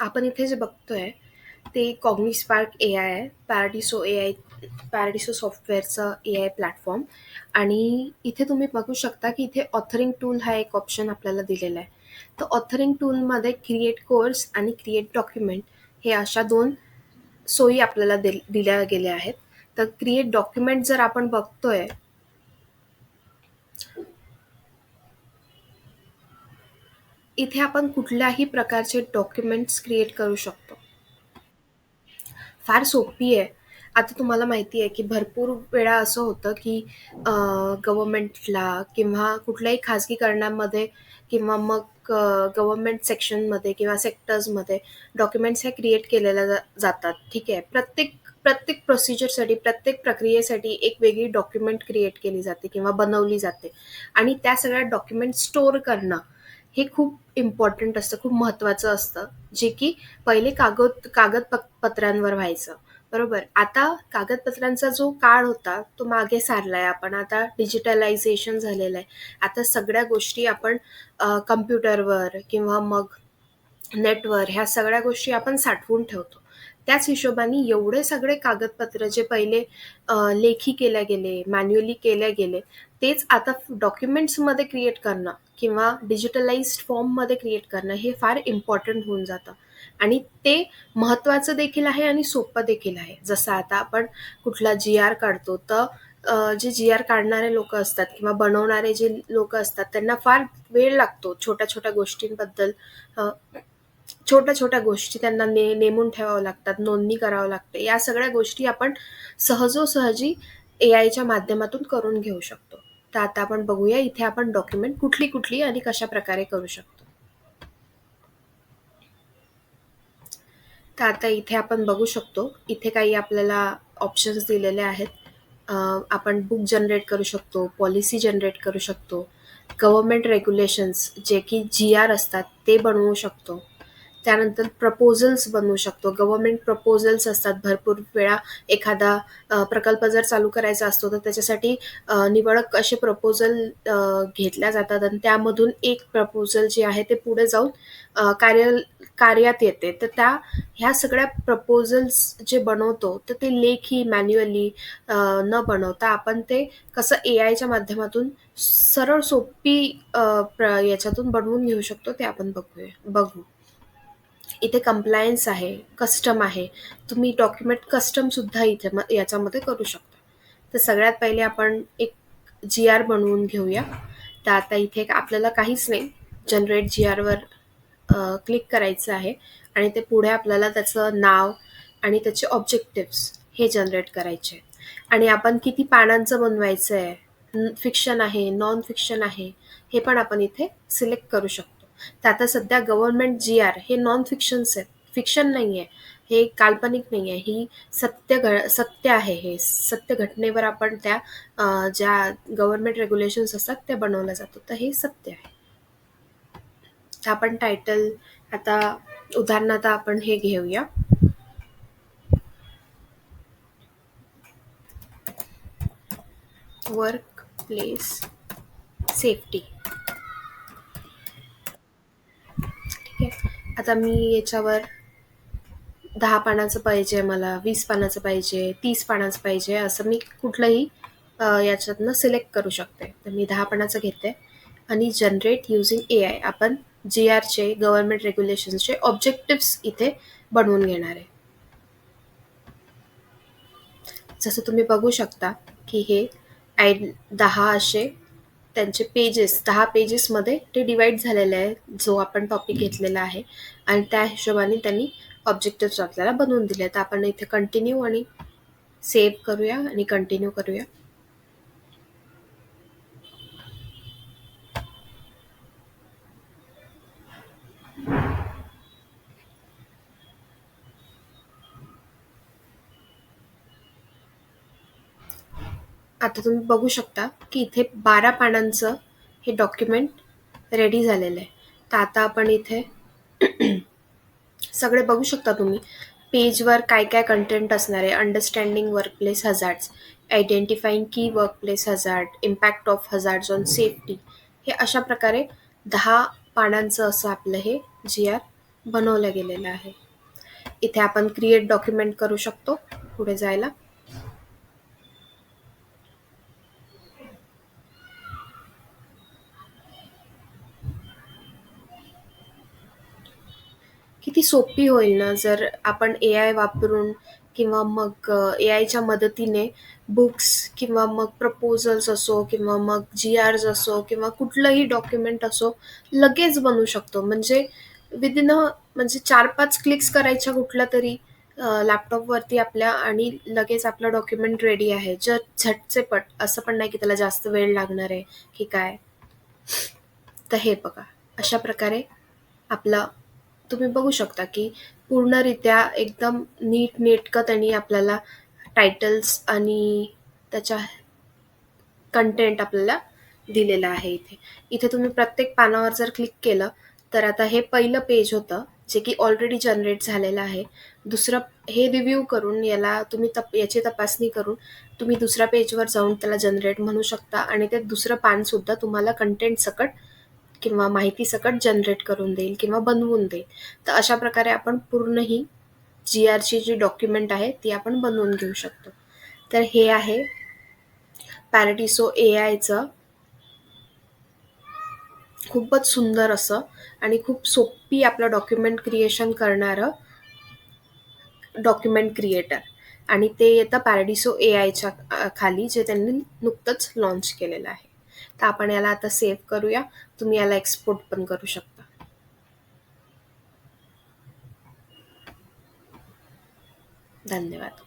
आपण इथे जे बघतोय ते कॉग्निस्पार्क ए आय आहे. पॅराडिसो ए आय पॅराडिसो सॉफ्टवेअरचं ए आय प्लॅटफॉर्म आणि इथे तुम्ही बघू शकता की इथे ऑथरिंग टूल हा एक ऑप्शन आपल्याला दिलेला आहे. तर ऑथरिंग टूलमध्ये क्रिएट कोर्स आणि क्रिएट डॉक्युमेंट हे अशा दोन सोयी आपल्याला दिल दिल्या गेल्या आहेत. तर क्रिएट डॉक्युमेंट जर आपण बघतोय इथे आपण कुठल्याही प्रकारचे डॉक्युमेंट्स क्रिएट करू शकतो. फार सोपी आहे. आता तुम्हाला माहिती आहे की भरपूर वेळा असं होतं की गव्हर्मेंटला किंवा कुठल्याही खाजगीकरणामध्ये किंवा मग गव्हर्मेंट सेक्शनमध्ये किंवा सेक्टर्समध्ये डॉक्युमेंट्स हे क्रिएट केलेल्या जा जातात. ठीक आहे? प्रत्येक प्रत्येक प्रोसिजरसाठी प्रत्येक प्रक्रियेसाठी एक वेगळी डॉक्युमेंट क्रिएट केली जाते किंवा बनवली जाते. आणि त्या सगळ्या डॉक्युमेंट स्टोअर करणं हे खूप इम्पॉर्टंट असतं खूप महत्त्वाचं असतं. जे की पहिले कागद कागद पत्रांवर व्हायचं. बरोबर? आता कागदपत्रांचा जो काळ होता तो मागे सारलाय आपण. आता डिजिटलायझेशन झालेलं आहे. आता सगळ्या गोष्टी आपण कम्प्युटरवर किंवा मग नेटवर ह्या सगळ्या गोष्टी आपण साठवून ठेवतो. त्याच हिशोबाने एवढे सगळे कागदपत्र जे पहिले लेखी केल्या गेले मॅन्युअली केल्या गेले तेच आता डॉक्युमेंट्समध्ये क्रिएट करणं किंवा डिजिटलाइज्ड फॉर्ममध्ये क्रिएट करणं हे फार इम्पॉर्टंट होऊन जातं. आणि ते महत्त्वाचं देखील आहे आणि सोपं देखील आहे. जसं आता आपण कुठला जी आर काढतो तर जे जी आर काढणारे लोक असतात किंवा बनवणारे जे लोक असतात त्यांना फार वेळ लागतो छोट्या छोट्या गोष्टींबद्दल छोट्या छोट्या गोष्टी त्यांना ने नेमून ठेवावं लागतात नोंदणी करावं लागते. या सगळ्या गोष्टी आपण सहजोसहजी ए आयच्या माध्यमातून करून घेऊ शकतो. तर आता आपण बघूया इथे आपण डॉक्युमेंट कुठली कुठली आणि कशा प्रकारे करू शकतो. तर आता इथे आपण बघू शकतो इथे काही आपल्याला ऑप्शन्स दिलेले आहेत. आपण बुक जनरेट करू शकतो पॉलिसी जनरेट करू शकतो. गव्हर्मेंट रेग्युलेशन्स जे की जी आर असतात ते बनवू शकतो. त्यानंतर प्रपोजल्स बनवू शकतो. गव्हर्मेंट प्रपोजल्स असतात. भरपूर वेळा एखादा प्रकल्प जर चालू करायचा असतो तर त्याच्यासाठी निवडक असे प्रपोजल घेतल्या जातात आणि त्यामधून एक प्रपोजल जे आहे ते पुढे जाऊन कार्य कार्यात येते. तर त्या ह्या सगळ्या प्रपोजल्स जे बनवतो तर ते लेखी मॅन्युअली न बनवता आपण ते कसं ए आयच्या माध्यमातून सरळ सोपी याच्यातून बनवून घेऊ शकतो ते आपण बघूया बघू. इथे कम्प्लायन्स आहे कस्टम आहे तुम्ही डॉक्युमेंट कस्टमसुद्धा इथे म याच्यामध्ये करू शकता. तर सगळ्यात पहिले आपण एक जी आर बनवून घेऊया. तर आता इथे आपल्याला काहीच नाही जनरेट जी आरवर क्लिक करायचं आहे आणि ते पुढे आपल्याला त्याचं नाव आणि त्याचे ऑब्जेक्टिव्स हे जनरेट करायचे आणि आपण किती पानांचं बनवायचं आहे फिक्शन आहे नॉन फिक्शन आहे हे पण आपण इथे सिलेक्ट करू शकतो. तर आता सध्या गव्हर्नमेंट जी आर हे नॉन फिक्शन्स आहेत. फिक्शन नाही आहे हे काल्पनिक नाही आहे ही सत्य घ, सत्य आहे हे. सत्य घटनेवर आपण त्या ज्या गव्हर्नमेंट रेग्युलेशन्स असतात त्या बनवल्या जातो तर हे सत्य आहे. तर आपण टायटल आता उदाहरणार्थ आपण हे घेऊया. वर्क प्लेस सेफ्टी आता मी याच्यावर दहा पानाचं पाहिजे मला वीस पानाचं पाहिजे तीस पानाचं पाहिजे असं मी कुठलंही याच्यातनं सिलेक्ट करू शकते. तर मी दहा पानाचं घेते. आणि जनरेट युझिंग ए आय आपण जी आरचे गव्हर्नमेंट रेग्युलेशन्सचे ऑब्जेक्टिव्स इथे बनवून घेणार आहे. जसं तुम्ही बघू शकता की हे आय दहा असे त्यांचे पेजेस दहा पेजेसमध्ये ते डिवाईड झालेले आहे जो आपण टॉपिक घेतलेला आहे. आणि त्या हिशोबाने त्यांनी ऑब्जेक्टिव्स आपल्याला बनवून दिले तर आपण इथे कंटिन्यू आणि सेव्ह करूया आणि कंटिन्यू करूया. आता तुम्ही बघू शकता की इथे बारा पानांचं हे डॉक्युमेंट रेडी झालेलं आहे. तर आता आपण इथे सगळे बघू शकता तुम्ही. पेजवर काय काय कंटेंट असणार आहे? Understanding workplace hazards identifying key workplace hazard impact of hazards on safety हे अशा प्रकारे दहा पानांचं असं आपलं हे जी आर बनवलं गेलेलं आहे. इथे आपण क्रिएट डॉक्युमेंट करू शकतो. पुढे जायला किती सोपी होईल ना? जर आपण ए आय वापरून किंवा मग ए आयच्या मदतीने बुक्स किंवा मग प्रपोजल्स असो किंवा मग जी आर्स असो किंवा कुठलंही डॉक्युमेंट असो लगेच बनवू शकतो. म्हणजे विदिन अ म्हणजे चार पाच क्लिक्स करायच्या कुठल्या तरी लॅपटॉपवरती आपल्या आणि लगेच आपलं डॉक्युमेंट रेडी आहे. जर झटचे पट असं पण नाही की त्याला जास्त वेळ लागणार आहे की काय. तर हे बघा. अशा प्रकारे आपलं तुम्ही बघू शकता की पूर्णरित्या एकदम नीट नेटकं त्यांनी आपल्याला टायटल्स आणि त्याच्या कंटेंट आपल्याला दिलेलं आहे इथे. इथे तुम्ही प्रत्येक पानावर जर क्लिक केलं तर आता हे पहिलं पेज होतं जे की ऑलरेडी जनरेट झालेलं आहे. दुसरं हे रिव्ह्यू करून याला तुम्ही तप याची तपासणी करून तुम्ही दुसऱ्या पेजवर जाऊन त्याला जनरेट म्हणू शकता. आणि ते दुसरं पानसुद्धा तुम्हाला कंटेंट सकट किंवा माहिती सकट जनरेट करून देईल किंवा बनवून देईल. तर अशा प्रकारे आपण पूर्ण ही जी आरची जी डॉक्युमेंट आहे ती आपण बनवून घेऊ शकतो. तर हे आहे पॅराडिसो ए आयचं खूपच सुंदर असं आणि खूप सोपी आपलं डॉक्युमेंट क्रिएशन करणारं डॉक्युमेंट क्रिएटर आणि ते येतं पॅरेडिसो ए आयच्या खाली जे त्यांनी नुकतंच लॉन्च केलेलं आहे. तर आपण याला आता सेव्ह करूया. तुम्ही याला एक्सपोर्ट पण करू शकता. धन्यवाद.